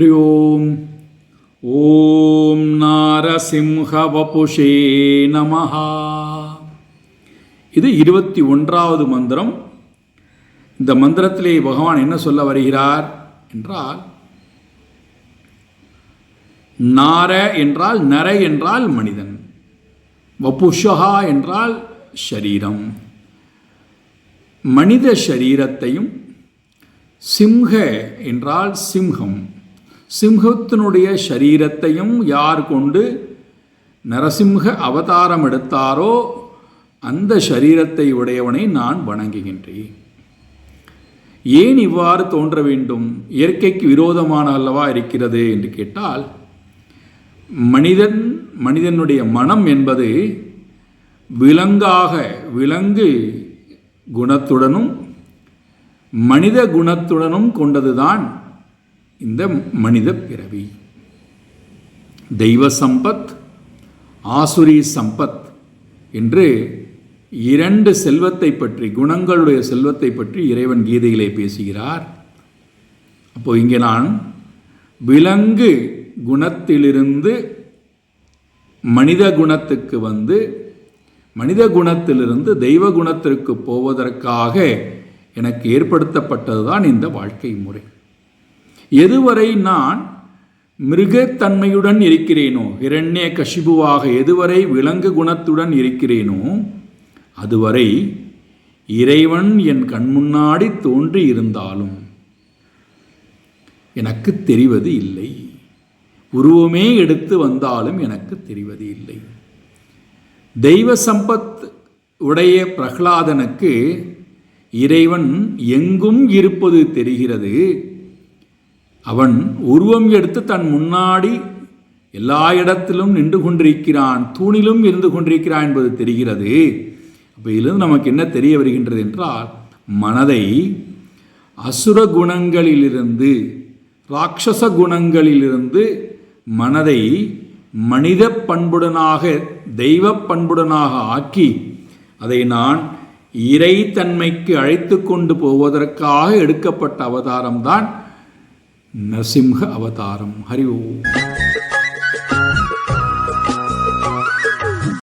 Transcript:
हरि ओम् ॐ नारसिंहवपुषे நமஹா இது இருபத்தி ஒன்றாவது மந்திரம். இந்த மந்திரத்திலே பகவான் என்ன சொல்ல வருகிறார் என்றால் நார என்றால் நர என்றால் மனிதன் வபுஷா என்றால் ஷரீரம் மனித ஷரீரத்தையும் சிம்ஹ என்றால் சிம்ஹம். சிம்ஹத்தினுடைய சரீரத்தையும் யார் கொண்டு நரசிம்ஹ அவதாரம் எடுத்தாரோ அந்த சரீரத்தை உடையவனை நான் வணங்குகின்றேன். ஏன் இவ்வாறு தோன்ற வேண்டும்? இயற்கைக்கு விரோதமான அல்லவா இருக்கிறது என்று கேட்டால் மனிதன் மனிதனுடைய மனம் என்பது விலங்காக விலங்கு குணத்துடனும் மனித குணத்துடனும் கொண்டதுதான் இந்த மனித பிறவி. தெய்வ சம்பத் ஆசுரி சம்பத் என்று இரண்டு செல்வத்தை பற்றி குணங்களுடைய செல்வத்தை பற்றி இறைவன் கீதையிலே பேசுகிறார். அப்போ இங்கே நான் விலங்கு குணத்திலிருந்து மனித குணத்துக்கு வந்து மனித குணத்திலிருந்து தெய்வ குணத்திற்கு போவதற்காக எனக்கு ஏற்படுத்தப்பட்டதுதான் இந்த வாழ்க்கை முறை. எதுவரை நான் மிருகத்தன்மையுடன் இருக்கிறேனோ இரண்ய கஷிபுவாக எதுவரை விலங்கு குணத்துடன் இருக்கிறேனோ அதுவரை இறைவன் என் கண்முன்னாடி தோன்றி இருந்தாலும் எனக்கு தெரிவது இல்லை. உருவமே எடுத்து வந்தாலும் எனக்கு தெரிவது இல்லை. தெய்வ சம்பத் உடைய பிரகலாதனுக்கு இறைவன் எங்கும் இருப்பது தெரிகிறது. அவன் உருவம் எடுத்து தன் முன்னாடி எல்லா இடத்திலும் நின்று கொண்டிருக்கிறான் தூணிலும் இருந்து கொண்டிருக்கிறான் என்பது தெரிகிறது. அப்போ இதிலிருந்து நமக்கு என்ன தெரிய வருகின்றது என்றால் மனதை அசுர குணங்களிலிருந்து ராட்சச குணங்களிலிருந்து மனதை மனித பண்புடனாக தெய்வ பண்புடனாக ஆக்கி அதை நான் இறைத்தன்மைக்கு அழைத்து கொண்டு போவதற்காக எடுக்கப்பட்ட அவதாரம்தான் நரசிம்ஹ அவதாரம் ஹரி ஓம்